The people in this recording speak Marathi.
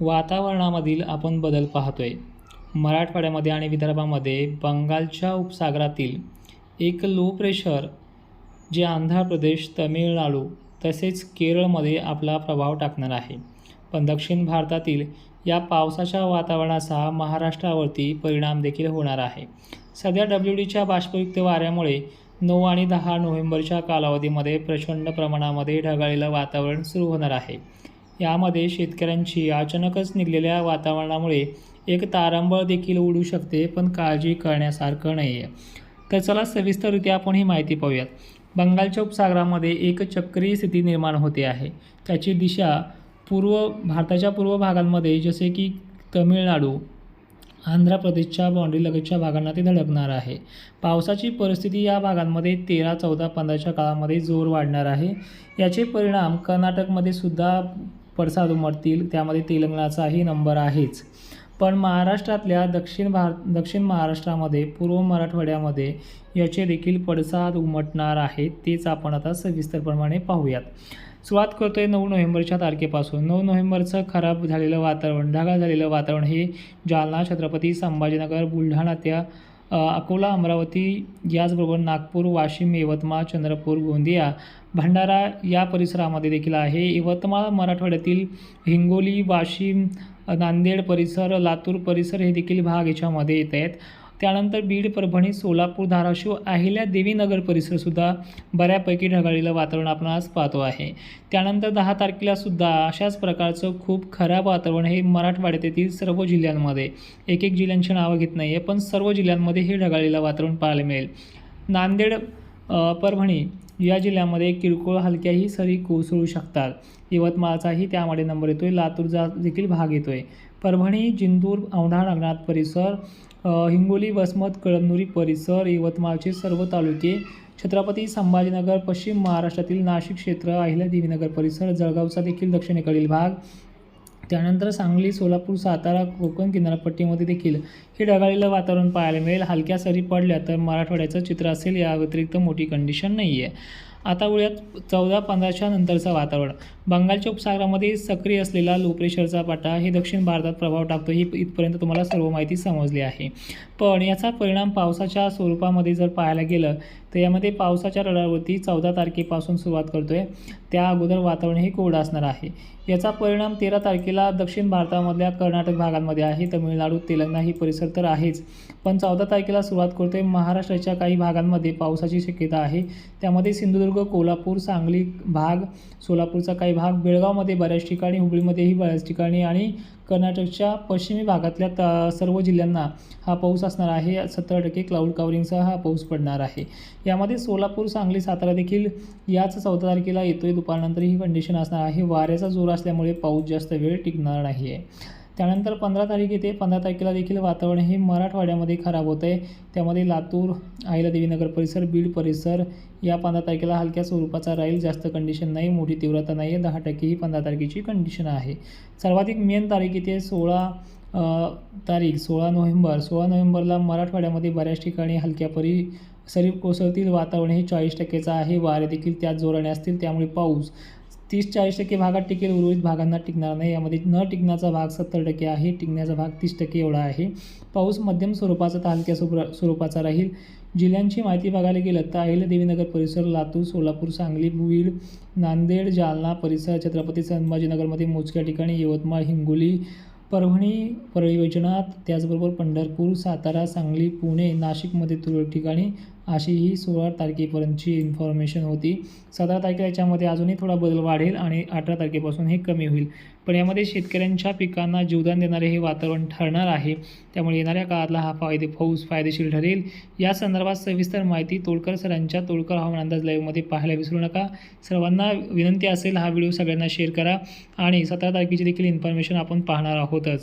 वातावरणामधील आपण बदल पाहतोय. मराठवाड्यामध्ये आणि विदर्भामध्ये बंगालच्या उपसागरातील एक लो प्रेशर जे आंध्र प्रदेश तमिळनाडू तसेच केरळमध्ये आपला प्रभाव टाकणार आहे. पण दक्षिण भारतातील या पावसाच्या वातावरणाचा महाराष्ट्रावरती परिणाम देखील होणार आहे. सध्या डब्ल्यू डीच्या बाष्पयुक्त वाऱ्यामुळे नऊ आणि दहा नोव्हेंबरच्या कालावधीमध्ये प्रचंड प्रमाणामध्ये ढगाळलेलं वातावरण सुरू होणार आहे. यामध्ये शेतकऱ्यांची अचानकच निघलेल्या वातावरणामुळे एक तारांबळ देखील उडू शकते पण काळजी करण्यासारखं नाही आहे तर चला सविस्तररित्या आपण ही माहिती पाहूयात. बंगालच्या उपसागरामध्ये एक चक्रीय स्थिती निर्माण होते आहे. त्याची दिशा पूर्व भारताच्या पूर्व भागांमध्ये जसे की तमिळनाडू आंध्र प्रदेशच्या बाँड्रीलगतच्या भागांना ते धडकणार आहे. पावसाची परिस्थिती या भागांमध्ये तेरा चौदा पंधराच्या काळामध्ये जोर वाढणार आहे. याचे परिणाम कर्नाटकमध्ये सुद्धा पडसाद उमटतील त्यामध्ये तेलंगणाचाही नंबर आहेच. पण महाराष्ट्रातल्या दक्षिण भार दक्षिण महाराष्ट्रामध्ये पूर्व मराठवाड्यामध्ये याचे देखील पडसाद उमटणार आहेत तेच आपण आता सविस्तरप्रमाणे पाहूयात. सुरुवात करतो आहे नऊ नोव्हेंबरच्या तारखेपासून. नऊ नोव्हेंबरचं खराब झालेलं वातावरण ढगाळ झालेलं वातावरण हे जालना छत्रपती संभाजीनगर बुलढाणा त्या अकोला अमरावती याचबरोबर नागपूर वाशिम यवतमाळ चंद्रपूर गोंदिया भंडारा या परिसरामध्ये देखील आहे. यवतमाळ मराठवाड्यातील हिंगोली वाशिम नांदेड परिसर लातूर परिसर हे देखील भाग याच्यामध्ये येत आहेत. त्यानंतर बीड परभणी सोलापूर धाराशिव अहिल्या देवीनगर परिसरसुद्धा बऱ्यापैकी ढगाळलेलं वातावरण आपण आज पाहतो आहे. त्यानंतर दहा तारखेला सुद्धा अशाच प्रकारचं खूप खराब वातावरण हे मराठवाड्यात येथील सर्व जिल्ह्यांमध्ये. एक एक जिल्ह्यांची नावं घेत नाही आहे पण सर्व जिल्ह्यांमध्ये हे ढगाळलेलं वातावरण पाहायला मिळेल. नांदेड परभणी या जिल्ह्यामध्ये किरकोळ हलक्याही सरी कोसळू शकतात. यवतमाळचाही त्यामध्ये नंबर येतो आहे लातूरचा देखील भाग येतो आहे परभणी जिंतूर औंढा नागनाथ परिसर हिंगोली वसमत कळमनुरी परिसर यवतमाळचे सर्व तालुके छत्रपती संभाजीनगर पश्चिम महाराष्ट्रातील नाशिक क्षेत्र अहिल्यादेवीनगर परिसर जळगावचा देखील दक्षिणेकडील भाग. त्यानंतर सांगली सोलापूर सातारा कोकण किनारपट्टीमध्ये देखील हे ढगाळलेलं वातावरण पाहायला मिळेल. हलक्या सरी पडल्या तर मराठवाड्याचं चित्र असेल या व्यतिरिक्त मोठी कंडिशन नाही आहे आता वळूयात चौदा पंधराच्या नंतरचं वातावरण. बंगालच्या उपसागरामध्ये सक्रिय असलेला लो प्रेशरचा पाटा हे दक्षिण भारतात प्रभाव टाकतो ही इथपर्यंत तुम्हाला सर्व माहिती समजली आहे. पण याचा परिणाम पावसाच्या स्वरूपामध्ये जर पाहायला गेलं तर यामध्ये पावसाच्या रडावरती चौदा तारखेपासून सुरुवात करतो आहे त्या अगोदर वातावरण हे कोरडं असणार आहे. याचा परिणाम तेरा तारखेला दक्षिण भारतामधल्या कर्नाटक भागांमध्ये आहे. तमिळनाडू तेलंगणा ही परिसर तर आहेच. पण चौदा तारखेला सुरुवात करतो आहे महाराष्ट्राच्या काही भागांमध्ये पावसाची शक्यता आहे. त्यामध्ये सिंधुदुर्ग कोल्हापूर सांगली भाग सोलापूरचा काही भाग बेळगावमध्ये बऱ्याच ठिकाणी हुबळीमध्येही बऱ्याच ठिकाणी आणि कर्नाटकच्या पश्चिमी भागातल्या त सर्व जिल्ह्यांना हा पाऊस असणार आहे. सत्तर टक्के क्लाऊड कवरिंगसह हा पाऊस पडणार आहे. यामध्ये सोलापूर सांगली सातारा देखील याच चौदा तारखेला येतोय. दुपारनंतर ही कंडिशन असणार आहे. वाऱ्याचा जोर असल्यामुळे पाऊस जास्त वेळ टिकणार नाही आहे त्यानंतर पंधरा तारीख येते. पंधरा तारखेला देखील वातावरण हे मराठवाड्यामध्ये खराब होतं आहे त्यामध्ये लातूर आईला देवीनगर परिसर बीड परिसर या पंधरा तारखेला हलक्या स्वरूपाचा राहील. जास्त कंडिशन नाही मोठी तीव्रता नाही आहे दहा टक्के ही पंधरा तारखेची कंडिशन आहे. सर्वाधिक मेन तारीख येते सोळा तारीख सोळा नोव्हेंबर. सोळा नोव्हेंबरला मराठवाड्यामध्ये बऱ्याच ठिकाणी हलक्या परी सरीप कोसळतील वातावरण हे चाळीस टक्केचं आहे वारे देखील त्याच जोराने असतील त्यामुळे पाऊस तीस चाळीस टक्के भागात टिकेल उर्वरित भागांना टिकणार नाही. यामध्ये न टिकण्याचा भाग सत्तर टक्के आहे टिकण्याचा भाग तीस टक्के एवढा आहे. पाऊस मध्यम स्वरूपाचा तर हलक्या स्वरूपाचा राहील. जिल्ह्यांची माहिती बघायला गेलं तर अहिल्या देवीनगर परिसर लातूर सोलापूर सांगली बीड नांदेड जालना परिसर छत्रपती संभाजीनगरमध्ये मोजक्या ठिकाणी यवतमाळ हिंगोली परभणी परळी वैजनाथ त्याचबरोबर पंढरपूर सातारा सांगली पुणे नाशिकमध्ये तुरळक ठिकाणी अशी ही सोळा तारखेपर्यंतची इन्फॉर्मेशन होती. सतरा तारखेला याच्यामध्ये अजूनही थोडा बदल वाढेल आणि अठरा तारखेपासून हे कमी होईल. पण यामध्ये शेतकऱ्यांच्या पिकांना जीवदान देणारे हे वातावरण ठरणार आहे. त्यामुळे येणाऱ्या काळातला हा फायदे पाऊस फायदेशीर ठरेल. या संदर्भात सविस्तर माहिती तोडकर सरांच्या तोडकर हवामान अंदाज लाईव्हमध्ये पाहायला विसरू नका. सर्वांना विनंती असेल हा व्हिडिओ सगळ्यांना शेअर करा. आणि सतरा तारखेची देखील इन्फॉर्मेशन आपण पाहणार आहोतच.